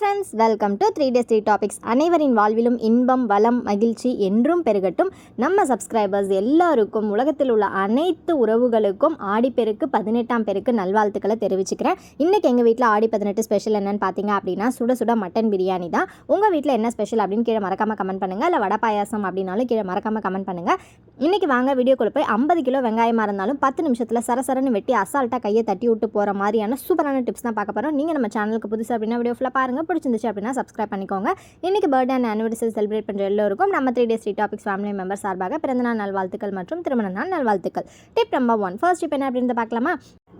Friends welcome to three days three topics அனைவரின் வாழ்விலும் இன்பம் வளம் மகிழ்ச்சி என்றும் பெருகட்டும். நம்ம சப்ஸ்கிரைபர்ஸ் எல்லாருக்கும் உலகத்தில் உள்ள அனைத்து உறவுகளுக்கும் ஆடிப்பெருக்கு பதினெட்டாம் பேருக்கு நல்வாழ்த்துக்களை தெரிவிச்சுக்கிறேன். இன்றைக்கி எங்கள் வீட்டில் ஆடி பதினெட்டு ஸ்பெஷல் என்னென்னு பார்த்தீங்க அப்படின்னா சுட சுட மட்டன் பிரியாணி தான். உங்கள் வீட்டில் என்ன ஸ்பெஷல் அப்படின்னு கீழே மறக்காமல் கமெண்ட் பண்ணுங்கள் இல்லை வடை பாயாசம் அப்படின்னாலும் கீழே மறக்காமல் கமெண்ட் பண்ணுங்கள் இன்றைக்கி வாங்க வீடியோக்குள்ள போய் ஐம்பது கிலோ வெங்காயமாக இருந்தாலும் பத்து நிமிஷத்தில் சரசரன்னு வெட்டி அசால்ட்டாக கையை தட்டி விட்டு போகிற மாதிரியான சூப்பரான டிப்ஸ் தான் பார்க்க போகிறோம் நீங்கள் நம்ம சேனலுக்கு புதுசு அப்படின்னா வீடியோ ஃபுல்லாக பாருங்கள் பிடிச்சிருந்துச்சு அப்படின்னா சப்ஸ்கிரைப் பண்ணிக்கோங்க. இன்றைக்கி பர்த்டே அண்ட் ஆனிவர்சரி செலிப்ரேட் பண்ணுற எல்லோருக்கும் நம்ம three days three topics family member சார்பாக பிறந்தநாள் நல்வாழ்த்துக்கள் மற்றும் திருமண நாள் நல்வாழ்த்துக்கள். Tip number one first tip என்ன அப்படின்னு பார்க்கலாமா?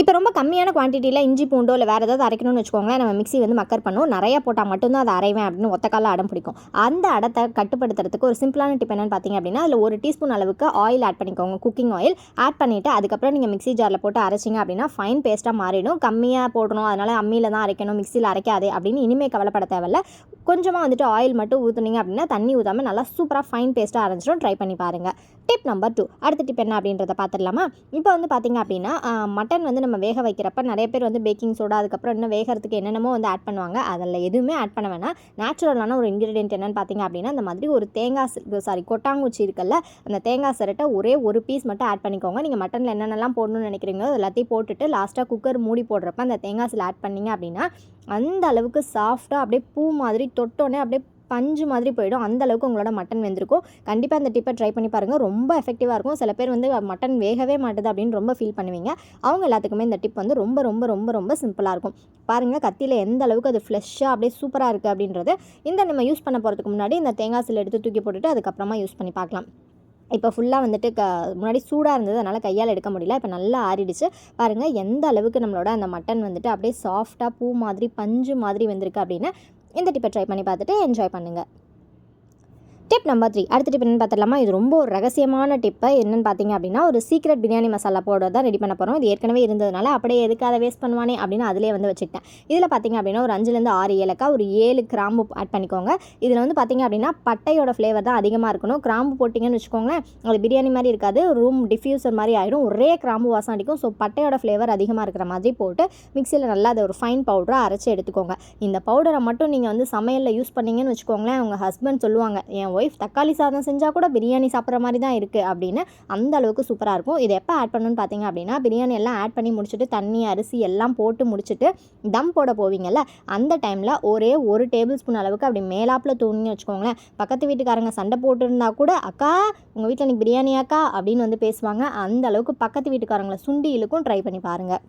இப்போ ரொம்ப கம்மியான குவான்டிட்டியில் இஞ்சி பூண்டோ இல்லை வேறு ஏதாவது அரைக்கணும்னு வச்சுக்கோங்களேன். நம்ம மிக்சி வந்து மக்கர் பண்ணும் நிறையா போட்டால் மட்டும்தான் அதை அரைவேன் அப்படின்னு ஒத்தக்கால அடம் பிடிக்கும். அந்த அடத்தை கட்டுப்படுத்துறதுக்கு ஒரு சிம்பிளான டிப் என்னன்னு பார்த்தீங்க அப்படின்னா அதில் ஒரு டீஸ்பூன் அளவுக்கு ஆயில் ஆட் பண்ணிக்கோங்க. குக்கிங் ஆயில் ஆட் பண்ணிவிட்டு அதுக்கப்புறம் நீங்கள் மிக்ஸி ஜாரில் போட்டு அரைச்சிங்க அப்படின்னா ஃபைன் பேஸ்ட்டாக மாறிடும். கம்மியாக போடணும். அதனால் அம்மியில் தான் அரைக்கணும். மிக்சியில் அரைக்காதே அப்படின்னு இனிமேல் கவலைப்பட தேவையில்ல. கொஞ்சமாக வந்துட்டு ஆயில் மட்டும் ஊற்றுனீங்க அப்படின்னா தண்ணி ஊற்றாமல் நல்லா சூப்பராக ஃபைன் பேஸ்ட்டாக அரைஞ்சிடும். ட்ரை பண்ணி பாருங்கள் டிப் நம்பர் டூ அடுத்த டிப் என்ன அப்படின்றத பார்த்துடலாமா? இப்போ வந்து பார்த்தீங்க அப்படின்னா மட்டன் வந்து நம்ம வேக வைக்கிறப்ப நிறைய பேர் வந்து பேக்கிங் சோடா அதுக்கப்புறம் இன்னும் வேகிறதுக்கு என்னென்னமோ வந்து ஆட் பண்ணுவாங்க. அதில் எதுவுமே ஆட் பண்ண வேணாம். நேச்சுரலான ஒரு இன்க்ரீடியன்ட் என்னென்னு பார்த்தீங்க அப்படின்னா அந்த மாதிரி ஒரு தேங்காய் சாரி கொட்டாங்குச்சி இருக்குல்ல அந்த தேங்காய் சிரட்டை ஒரே ஒரு பீஸ் மட்டும் ஆட் பண்ணிக்கோங்க. நீங்கள் மட்டனில் என்னென்னலாம் போடணும்னு நினைக்கிறீங்களோ எல்லாத்தையும் போட்டுட்டு லாஸ்ட்டாக குக்கர் மூடி போடுறப்ப அந்த தேங்காய் சில ஆட் பண்ணீங்க அப்படின்னா அந்த அளவுக்கு சாஃப்டாக அப்படியே பூ மாதிரி தொட்டோன்னே அப்படியே பஞ்சு மாதிரி போயிடும். அந்த அளவுக்கு உங்களோட மட்டன் வெந்திருக்கும். கண்டிப்பாக அந்த டிப்பை ட்ரை பண்ணி பாருங்கள் ரொம்ப எஃபெக்டிவாக இருக்கும். சில பேர் வந்து மட்டன் வேகவே மாட்டுது அப்படின்னு ரொம்ப ஃபீல் பண்ணுவீங்க. அவங்க எல்லாத்துக்குமே இந்த டிப் வந்து ரொம்ப ரொம்ப ரொம்ப ரொம்ப சிம்பிளாக இருக்கும். பாருங்கள் கத்தியில் எந்த அளவுக்கு அது ஃப்ளெஷ்ஷாக அப்படியே சூப்பராக இருக்குது அப்படின்றது இந்த நம்ம யூஸ் பண்ண போகிறதுக்கு முன்னாடி இந்த தேங்காய் சில எடுத்து தூக்கி போட்டுட்டு அதுக்கப்புறமா யூஸ் பண்ணி பார்க்கலாம். இப்போ ஃபுல்லாக வந்துட்டு க முன்னாடி சூடாக இருந்தது அதனால் கையால் எடுக்க முடியல. இப்போ நல்லா ஆறிடுச்சு. பாருங்கள் எந்த அளவுக்கு நம்மளோட அந்த மட்டன் வந்துட்டு அப்படியே சாஃப்டாக பூ மாதிரி பஞ்சு மாதிரி வந்திருக்கு அப்படின்னு இந்த டிப்பை ட்ரை பண்ணி பார்த்துட்டு என்ஜாய் பண்ணுங்கள் டிப் நம்பர் த்ரீ அடுத்த டிப் என்னென்னு பார்த்துடலாமா? இது ரொம்ப ஒரு ரகசியமான டிப்பு என்னென்னு பார்த்தீங்க அப்படின்னா ஒரு சீக்ரெட் பிரியாணி மசாலா பவுடர் தான் ரெடி பண்ண போகிறோம் இது ஏற்கனவே இருந்ததுனால அப்படியே எதுக்காக வேஸ்ட் பண்ணுவானே அப்படின்னு அதிலே வந்து வச்சுக்கிட்டேன். இதில் பார்த்தீங்க அப்படின்னா ஒரு அஞ்சுலேருந்து ஆறு ஏலக்காய் ஒரு ஏழு கிராம்பு ஆட் பண்ணிக்கோங்க. இதில் வந்து பார்த்தீங்க அப்படின்னா பட்டையோட ஃப்ளேவர் தான் அதிகமாக இருக்கணும். கிராம்பு போட்டிங்கன்னு வச்சுக்கோங்களேன் அது பிரியாணி மாதிரி இருக்காது. ரூம் டிஃப்யூசர் மாதிரி ஆகிடும் ஒரே கிராம்பு வாசம் அடிக்கும். ஸோ பட்டையோட ஃப்ளேவர் அதிகமாக இருக்கிற மாதிரி போட்டு மிக்சியில் நல்லா அதை ஒரு ஃபைன் பவுடராக அரைச்சி எடுத்துக்கோங்க. இந்த பவுடரை மட்டும் நீங்கள் வந்து சமையலில் யூஸ் பண்ணீங்கன்னு வச்சுக்கோங்களேன் உங்கள் ஹஸ்பண்ட் சொல்லுவாங்க என் ஒய்ஃப் தக்காளி சாதம் செஞ்சால் கூட பிரியாணி சாப்பிட்ற மாதிரி தான் இருக்குது அப்படின்னு அந்த அளவுக்கு சூப்பராக இருக்கும். இது எப்போ ஆட் பண்ணணும்னு பார்த்தீங்க அப்படின்னா பிரியாணி எல்லாம் ஆட் பண்ணி முடிச்சுட்டு தண்ணி அரிசி எல்லாம் போட்டு முடிச்சுட்டு தம் போட போவீங்கல்ல அந்த டைமில் ஒரே ஒரு டேபிள் ஸ்பூன் அளவுக்கு அப்படி மேலாப்பில் தூணின்னு வச்சுக்கோங்களேன். பக்கத்து வீட்டுக்காரங்க சண்டை போட்டுருந்தா கூட அக்கா உங்கள் வீட்டில் எனக்கு பிரியாணியாக்கா? அப்படின்னு வந்து பேசுவாங்க. அந்த அளவுக்கு பக்கத்து வீட்டுக்காரங்களை சுண்டி இழுக்கும் ட்ரை பண்ணி பாருங்கள்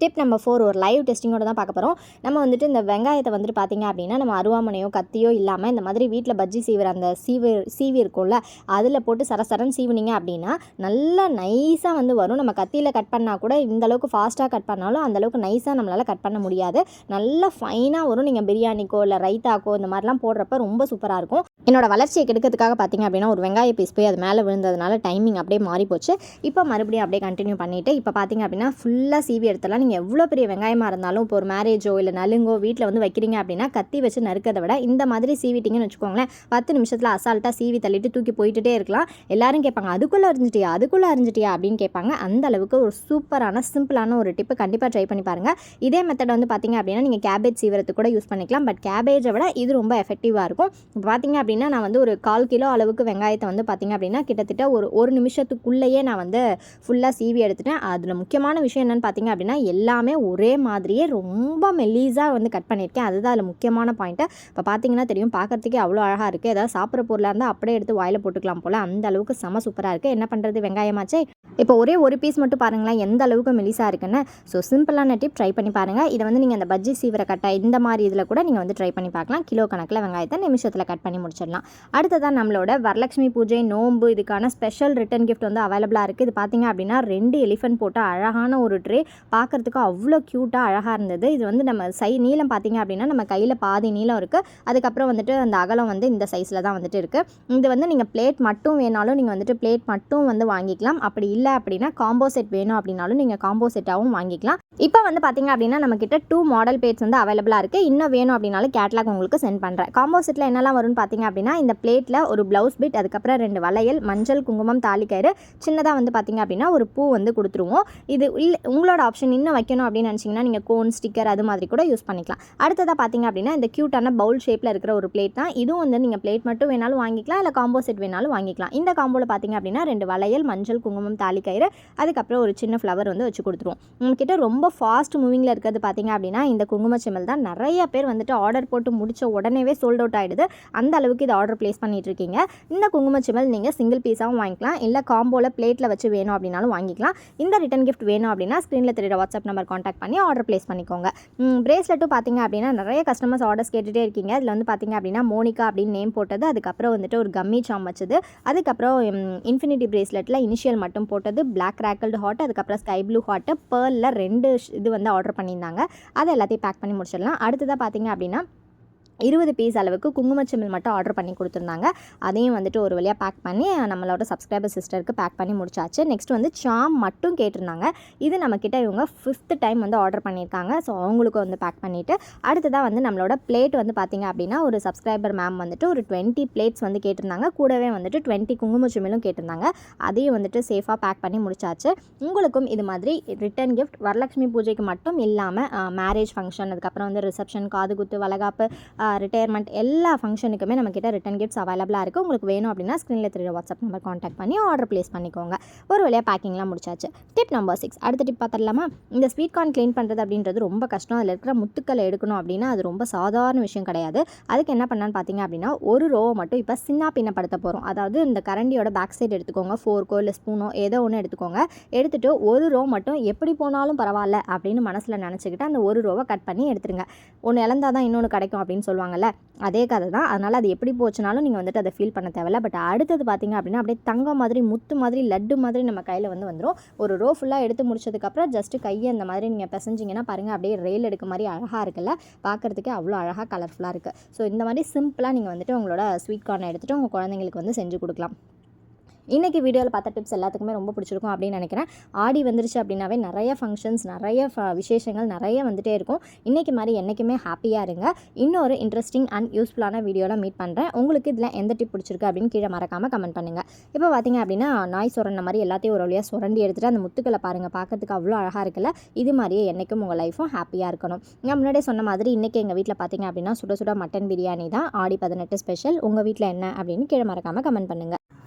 டிப் நம்பர் ஃபோர் ஒரு லைவ் டெஸ்டிங்கோட தான் பார்க்க போகிறோம் நம்ம வந்துட்டு இந்த வெங்காயத்தை வந்துட்டு பார்த்தீங்க அப்படின்னா நம்ம அருவாமனையோ கத்தியோ இல்லாமல் இந்த மாதிரி வீட்டில் பஜ்ஜி சீவர் அந்த சீவி சீவி இருக்கும்ல அதில் போட்டு சரசரன் சீவினீங்க அப்படின்னா நல்லா நைஸாக வந்து வரும். நம்ம கத்தியில் கட் பண்ணால் கூட இந்த அளவுக்கு ஃபாஸ்ட்டாக கட் பண்ணாலும் அந்தளவுக்கு நைஸாக நம்மளால் கட் பண்ண முடியாது. நல்லா ஃபைனாக வரும். நீங்கள் பிரியாணிக்கோ இல்லை ரைத்தாக்கோ இந்த மாதிரிலாம் போடுறப்ப ரொம்ப சூப்பராக இருக்கும். என்னோட வளர்ச்சியை கெடுக்கிறதுக்காக பார்த்தீங்க அப்படின்னா ஒரு வெங்காய பீஸ் போய் அது மேலே விழுந்ததுனால டைமிங் அப்படியே மாறி போச்சு இப்போ மறுபடியும் அப்படியே கண்டினியூ பண்ணிவிட்டு இப்போ பார்த்தீங்க அப்படின்னா ஃபுல்லாக சீவி எடுத்துலாம் நீங்கள் எவ்வளோ பெரிய வெங்காயமாக இருந்தாலும் இப்போ ஒரு மேரேஜோ இல்லை நலுங்கோ வீட்டில் வந்து வைக்கிறீங்க அப்படின்னா கத்தி வச்சு நறுக்கிறத விட இந்த மாதிரி சீவிட்டிங்கன்னு வச்சுக்கோங்களேன். பத்து நிமிஷத்தில் அசால்ட்டாக சீவி தள்ளிட்டு தூக்கி போயிட்டுட்டே இருக்கலாம். எல்லாரும் கேட்பாங்க அதுக்குள்ளே அறிஞ்சிட்டியா? அதுக்குள்ளே அரிஞ்சிட்டியா அப்படின்னு கேட்பாங்க. அந்த அளவுக்கு ஒரு சூப்பரான சிம்பிளான ஒரு டிப்பு கண்டிப்பாக ட்ரை பண்ணி பாருங்கள் இதே மெத்தட் வந்து பார்த்தீங்க அப்படின்னா நீங்கள் கேபேஜ் சீவரத்துக்கு கூட யூஸ் பண்ணிக்கலாம். பட் கேபேஜை விட இது ரொம்ப எஃபெக்டிவாக இருக்கும். இப்போ பார்த்திங்க அப்படின்னா நான் வந்து ஒரு கால் கிலோ அளவுக்கு வெங்காயத்தை வந்து பார்த்தீங்க அப்படின்னா கிட்டத்தட்ட ஒரு ஒரு நிமிஷத்துக்குள்ளேயே நான் வந்து ஃபுல்லாக சீவி எடுத்துட்டேன். அதில் முக்கியமான விஷயம் என்னென்னு பார்த்தீங்க அப்படின்னா எல்லாமே ஒரே மாதிரியே ரொம்ப மெல்லீஸாக வந்து கட் பண்ணியிருக்கேன். அதுதான் அதில் முக்கியமான பாயிண்ட்டு இப்போ பார்த்தீங்கன்னா தெரியும் பார்க்குறதுக்கே அவ்வளோ அழகாக இருக்குது ஏதாவது சாப்பிட்ற பொருளாக இருந்தால் அப்படியே எடுத்து வாயில் போட்டுக்கலாம் போல். அந்த அளவுக்கு செம சூப்பராக இருக்குது என்ன பண்ணுறது வெங்காயமாச்சே? இப்போ ஒரே ஒரு பீஸ் மட்டும் பாருங்களேன் எந்த அளவுக்கு மெலிசாக இருக்குன்னு. ஸோ சிம்பிளான டிப் ட்ரை பண்ணி பாருங்கள் இதை வந்து நீங்கள் அந்த பஜ்ஜி சீவர கட்டை இந்த மாதிரி இதில் கூட நீங்கள் வந்து ட்ரை பண்ணி பார்க்கலாம் கிலோ கணக்கில் வெங்காயத்தை நிமிஷத்தில் கட் பண்ணி முடிச்சிடலாம். அடுத்ததான் நம்மளோட வரலட்சுமி பூஜை நோம்பு இதுக்கான ஸ்பெஷல் ரிட்டன் கிஃப்ட் வந்து அவைலபிளாக இருக்குது இது பார்த்தீங்க அப்படின்னா ரெண்டு எலிஃபென்ட் போட்டால் அழகான ஒரு ட்ரே பார்க்குறதுக்கு அவ்வளோ க்யூட்டாக அழகாக இருந்தது. இது வந்து நம்ம சை நீளம் பார்த்தீங்க அப்படின்னா நம்ம கையில் பாதி நீளம் இருக்குது அதுக்கப்புறம் வந்துட்டு அந்த அகலம் வந்து இந்த சைஸில் தான் வந்துட்டு இருக்குது இது வந்து நீங்கள் பிளேட் மட்டும் வேணாலும் நீங்கள் வந்துட்டு பிளேட் மட்டும் வந்து வாங்கிக்கலாம். அப்படி இல்லை அப்படின்னா காம்போ செட் வேணும் அப்படின்னாலும் நீங்கள் காம்போ செட்டாகவும் வாங்கிக்கலாம். இப்போ வந்து பார்த்தீங்க அப்படின்னா நம்மக்கிட்ட டூ மாடல் பிளேட்ஸ் வந்து அவைலபிளாக இருக்குது இன்னும் வேணும் அப்படின்னாலும் கேட்லாக் உங்களுக்கு சென்ட் பண்ணுறேன் காம்போ செட்டில் என்னெல்லாம் வரும்னு பார்த்தீங்க அப்படின்னா இந்த பிளேட்டில் ஒரு ப்ளவுஸ் பிட் அதுக்கப்புறம் ரெண்டு வளையல் மஞ்சள் குங்குமம் தாலிக்கயிறு சின்னதாக வந்து பார்த்தீங்க அப்படின்னா ஒரு பூ வந்து கொடுத்துருவோம். இது இல்லை உங்களோட ஆப்ஷன் இன்னும் வைக்கணும் அப்படின்னு நினச்சிங்கன்னா நீங்கள் கோன் ஸ்டிக்கர் அது மாதிரி கூட யூஸ் பண்ணிக்கலாம். அடுத்ததாக பார்த்தீங்க அப்படின்னா இந்த க்யூட்டான பவுல் ஷேப்பில் இருக்கிற ஒரு பிளேட் தான். இதுவும் வந்து நீங்கள் பிளேட் மட்டும் வேணாலும் வாங்கிக்கலாம் இல்லை காம்போ செட் வேணாலும் வாங்கிக்கலாம். இந்த காம்போவில் பார்த்தீங்க அப்படின்னா ரெண்டு வளையல் மஞ்சள் குங்குமம் தாலிக்கயிறு அதுக்கப்புறம் ஒரு சின்ன ஃப்ளவர் வந்து வச்சு கொடுத்துருவோம். உங்ககிட்ட ரொம்ப ஃபாஸ்ட் மூவிங்கில் இருக்கிறது பார்த்தீங்க அப்படின்னா இந்த குங்கும செம்மல் தான். நிறைய பேர் வந்துட்டு ஆர்டர் போட்டு முடிச்ச உடனேவே சோல்ட் அவுட் ஆகிடுது அந்த அளவுக்கு இது ஆர்டர் ப்ளேஸ் பண்ணிட்டு இருக்கீங்க. இந்த குங்கும செம்மல் நீங்கள் சிங்கிள் பீஸாகவும் வாங்கிக்கலாம் இல்லை காம்போவில் பிளேட்டில் வச்சு வேணும் அப்படின்னாலும் வாங்கிக்கலாம். இந்த ரிட்டன் கிஃப்ட் வேணும் அப்படின்னா ஸ்க்ரீனில் தெரியுற வாட்ஸ்அப் நம்பர் காண்டாக்ட் பண்ணி ஆர்டர் ப்ளேஸ் பண்ணிக்கோங்க. ப்ரேஸ்லெட்டும் பார்த்தீங்க அப்படின்னா நிறைய கஸ்டமர்ஸ் ஆர்டர்ஸ் கேட்டுகிட்டே இருக்கீங்க. இதில் வந்து பார்த்தீங்க அப்படின்னா மோனிகா அப்படின்னு நேம் போட்டது. அதுக்கப்புறம் வந்துட்டு ஒரு கம்மி சாம் வச்சது. அதுக்கப்புறம் இன்ஃபினிட்டி ப்ரேஸ்லெட்டில் இனிஷியல் மட்டும் போட்டது. பிளாக் ரேக்கல்டு ஹாட் அதுக்கப்புறம் ஸ்கை ப்ளூ ஹாட்டு பேர்லில் ரெண்டு இது வந்து ஆர்டர் பண்ணியிருந்தாங்க. அதை எல்லாத்தையும் பேக் பண்ணி முடிச்சிடலாம். அடுத்ததாக பார்த்தீங்க அப்படின்னா இருபது பீஸ் அளவுக்கு குங்குமச்சிமில் மட்டும் ஆர்டர் பண்ணி கொடுத்துருந்தாங்க. அதையும் வந்துட்டு ஒரு வழியாக பேக் பண்ணி நம்மளோட சப்ஸ்கிரைபர் சிஸ்டருக்கு பேக் பண்ணி முடிச்சாச்சு. நெக்ஸ்ட் வந்து சாம் மட்டும் கேட்டிருந்தாங்க. இது நம்மக்கிட்ட இவங்க ஃபிஃப்த் டைம் வந்து ஆர்டர் பண்ணியிருக்காங்க. ஸோ அவங்களுக்கு வந்து பேக் பண்ணிவிட்டு அடுத்ததாக வந்து நம்மளோட பிளேட் வந்து பார்த்திங்க அப்படின்னா ஒரு சப்ஸ்கிரைபர் மேம் வந்துட்டு ஒரு டுவெண்ட்டி பிளேட்ஸ் வந்து கேட்டிருந்தாங்க. கூடவே வந்துட்டு டுவெண்ட்டி குங்குமச்சிமிலும் கேட்டிருந்தாங்க. அதையும் வந்துட்டு சேஃபாக பேக் பண்ணி முடிச்சாச்சு. உங்களுக்கும் இது மாதிரி ரிட்டன் கிஃப்ட் வரலட்சுமி பூஜைக்கு மட்டும் இல்லாமல் மேரேஜ் ஃபங்க்ஷன் அதுக்கப்புறம் வந்து ரிசப்ஷன் காதுகுத்து வளகாப்பு ரிட்டையர்மெண்ட் எல்லா ஃபங்க்ஷனுக்குமே நம்மக்கிட்ட ரிட்டன் கிஃப்ட்ஸ் அவைலபிளாக இருக்குது உங்களுக்கு வேணும் அப்படின்னா ஸ்க்ரீனில் தெரியுற வாட்ஸ்அப் நம்பர் காண்டாக்ட் பண்ணி ஆர்டர் ப்ளேஸ் பண்ணிக்கோங்க. ஒரு வழியாக பேக்கிங்லாம் முடிச்சாச்சு. டிப் நம்பர் சிக்ஸ் அடுத்த டிப் பார்த்துடலாமா? இந்த ஸ்வீட் கார்ன் க்ளீன் பண்ணுறது அப்படின்றது ரொம்ப கஷ்டம். அதில் இருக்கிற முத்துக்களை எடுக்கணும் அப்படின்னா அது ரொம்ப சாதாரண விஷயம் கிடையாது. அதுக்கு என்ன பண்ணான்னு பார்த்தீங்க அப்படின்னா ஒரு ரோவை மட்டும் இப்போ சின்ன பின்னப்படுத்த போகிறோம் அதாவது இந்த கரண்டியோட பேக் சைடு எடுத்துக்கோங்க. ஃபோர்க்கோ இல்லை ஸ்பூனோ ஏதோ ஒன்று எடுத்துக்கோங்க. எடுத்துகிட்டு ஒரு ரோ மட்டும் எப்படி போனாலும் பரவாயில்ல அப்படின்னு மனசில் நினச்சிக்கிட்டு அந்த ஒரு ரோவை கட் பண்ணி எடுத்துருங்க. ஒன்று இழந்தால் தான் இன்னொன்று கிடைக்கும் அப்படின்னு சொல்லுவாங்கல்ல அதே கதை தான் அதனால் அது எப்படி போச்சுனாலும் நீங்கள் வந்துட்டு அதை ஃபீல் பண்ண தேவையில்ல. பட் அடுத்தது பார்த்தீங்க அப்படின்னா அப்படியே தங்கம் மாதிரி முத்து மாதிரி லட்டு மாதிரி நம்ம கையில் வந்து வந்துடும் ஒரு ரோ ஃபுல்லாக எடுத்து முடிச்சதுக்கப்புறம் ஜஸ்ட்டு கையை அந்த மாதிரி நீங்கள் பிசைஞ்சிங்கன்னா பாருங்கள் அப்படியே ரெயில் எடுக்க மாதிரி அழகாக இருக்குல்ல? பார்க்குறதுக்கே அவ்வளோ அழகாக கலர்ஃபுல்லாக இருக்குது ஸோ இந்த மாதிரி சிம்பிளாக நீங்கள் வந்துட்டு உங்களோட ஸ்வீட் கார்னை எடுத்துகிட்டு உங்கள் குழந்தைங்களுக்கு வந்து செஞ்சு கொடுக்கலாம். இன்றைக்கி வீடியோவில் பார்த்த டிப்ஸ் எல்லாத்துக்குமே ரொம்ப பிடிச்சிருக்கும் அப்படின்னு நினைக்கிறேன். ஆடி வந்துருச்சு அப்படின்னாவே நிறைய ஃபங்க்ஷன்ஸ் நிறைய ஃப- விசேஷங்கள் நிறைய வந்துட்டே இருக்கும். இன்றைக்கி மாதிரி என்றைக்குமே ஹாப்பியாக இருங்க. இன்னொரு இன்ட்ரெஸ்டிங் அண்ட் யூஸ்ஃபுல்லான வீடியோவில் மீட் பண்ணுறேன் உங்களுக்கு இதில் எந்த டிப் பிடிச்சிருக்கு அப்படின்னு கீழே மறக்காமல் கமெண்ட் பண்ணுங்கள் இப்போ பார்த்தீங்க அப்படின்னா நாய் சுரண்ட மாதிரி எல்லாத்தையும் ஒரு வழியாக சுரண்டி எடுத்துகிட்டு அந்த முத்துக்களை பாருங்கள் பார்க்கறதுக்கு அவ்வளோ அழகாக இருக்குல்ல? இது மாதிரியே என்றைக்கும் உங்கள் லைஃப்பும் ஹாப்பியாக இருக்கணும். நான் முன்னாடியே சொன்ன மாதிரி இன்றைக்கி எங்கள் வீட்டில் பார்த்தீங்க அப்படின்னா சுட சுட மட்டன் பிரியாணி தான். ஆடி பதினெட்டு ஸ்பெஷல் உங்கள் வீட்டில் என்ன அப்படின்னு கீழே மறக்காமல் கமெண்ட் பண்ணுங்கள்